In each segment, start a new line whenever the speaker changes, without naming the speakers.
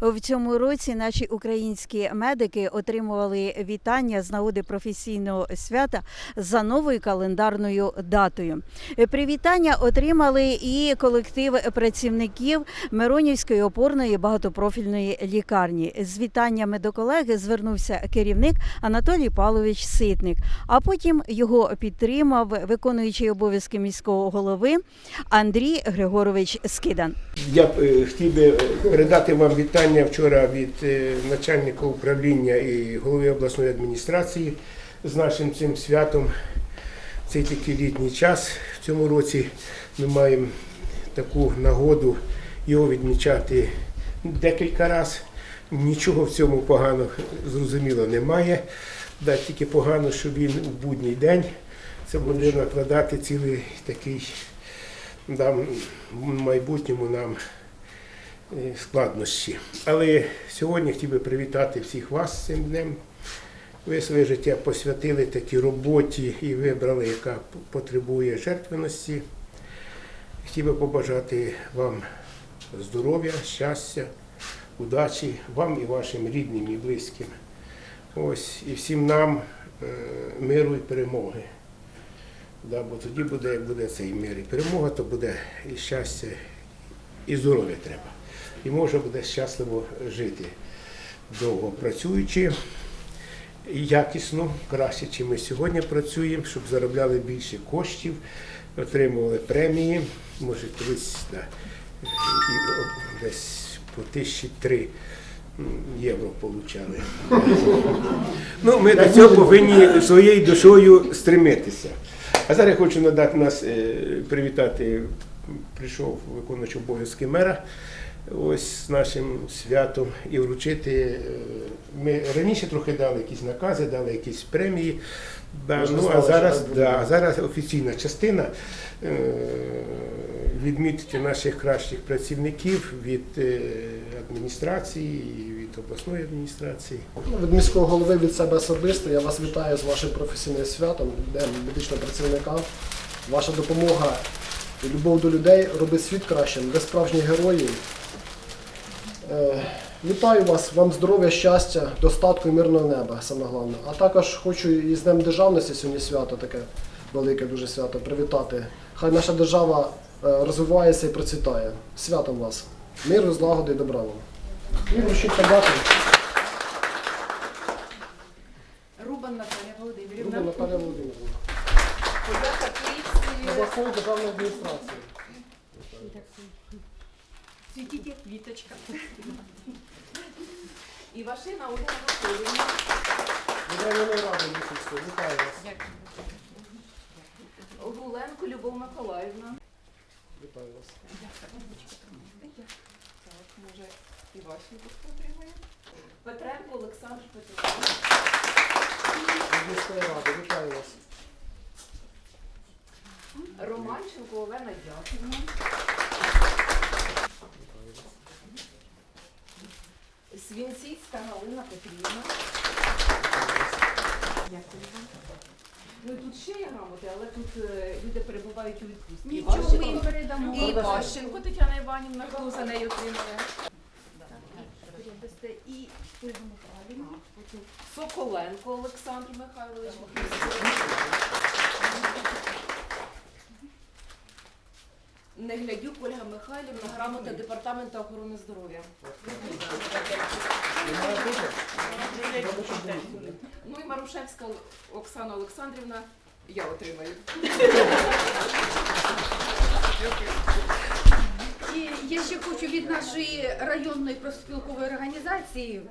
В цьому році наші українські медики отримували вітання з нагоди професійного свята за новою календарною датою. Привітання отримали і колектив працівників Миронівської опорної багатопрофільної лікарні. З вітаннями до колеги звернувся керівник Анатолій Павлович Ситник. А потім його підтримав виконуючий обов'язки міського голови Андрій Григорович Скидан.
Я б е, хотів би передати вам вітання вчора від е, начальника управління і голови обласної адміністрації з нашим цим святом. Цей такий літній час в цьому році ми маємо таку нагоду його відмічати декілька разів. Нічого в цьому поганого зрозуміло немає. Да, тільки погано, що він у будній день. Це буде накладати цілий такий нам, в майбутньому нам складнощі. Але сьогодні хотів би привітати всіх вас цим днем. Ви своє життя посвятили такій роботі і вибрали, яка потребує жертвеності. Хотів би побажати вам здоров'я, щастя, удачі, вам і вашим рідним і близьким. Ось і всім нам е, миру і перемоги. Да, бо тоді буде, як буде цей мир і перемога, то буде і щастя, і здоров'я треба. І може буде щасливо жити, довго працюючи, якісно, краще, ніж ми сьогодні працюємо, щоб заробляли більше коштів, отримували премії, може колись да, десь по тисячі три євро получали. Ну, ми до цього повинні своєю душою стремитися. А зараз я хочу надати нас е, привітати. Прийшов виконуючий обов'язки мера ось з нашим святом і вручити. е, Ми раніше трохи дали якісь накази, дали якісь премії. Да, ну, а зараз, да, зараз офіційна частина е, відмітити наших кращих працівників від е, адміністрації від обласної адміністрації.
Ну, Від міського голови від себе особисто я вас вітаю з вашим професійним святом, Днем медичного працівника. Ваша допомога любов до людей робить світ кращим, ви справжні герої. Е, Вітаю вас, вам здоров'я, щастя, достатку і мирного неба, саме головне. А також хочу і з Днем Державності сьогодні свято таке велике дуже свято привітати. Хай наша держава е, розвивається і процвітає. Святом вас. Миру, злагоди і добра вам. І вручіть подяку.
Рубан Наталя Володимирівна.
Люба Наталя Володимирівна. Обласної державної адміністрації.
Цвітіть як квіточка. І Вашина Ольга Анатоліївна.
Від ради Лісівської. Вітаю вас.
Гуленко Любов Миколаївна.
Вітаю вас.
Так, може і Ващенко отримає. Петренко Олександр Петрович.
Міської ради. Вітаю вас.
Романченко Олена Яківна. Свінцівська Галина Петрівна. Дякую вам. Ну тут ще є грамоти, але тут е, люди перебувають у відпустці.
Нічого ми їм передамо.
І Ващенко Тетяна Іванівна, хто за нею отримує.
І.
Соколенко Олександр Михайлович. Неглядюк Ольга Михайлівна, грамота департаменту охорони здоров'я. Ну і Марушевська Оксана Олександрівна, я отримаю.
І я ще хочу від нашої районної профспілкової організації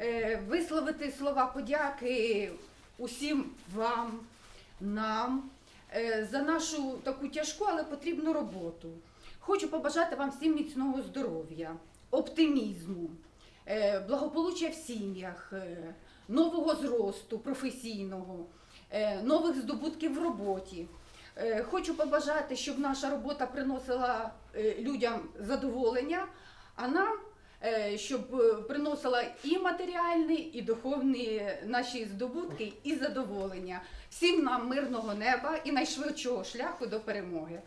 е, висловити слова подяки усім вам, нам за нашу таку тяжку, але потрібну роботу. Хочу побажати вам всім міцного здоров'я, оптимізму, е, благополуччя в сім'ях, е, нового зросту професійного, е, нових здобутків в роботі. Е, Хочу побажати, щоб наша робота приносила е, людям задоволення, а нам е, щоб е, приносила і матеріальні, і духовні наші здобутки, і задоволення. Всім нам мирного неба і найшвидшого шляху до перемоги.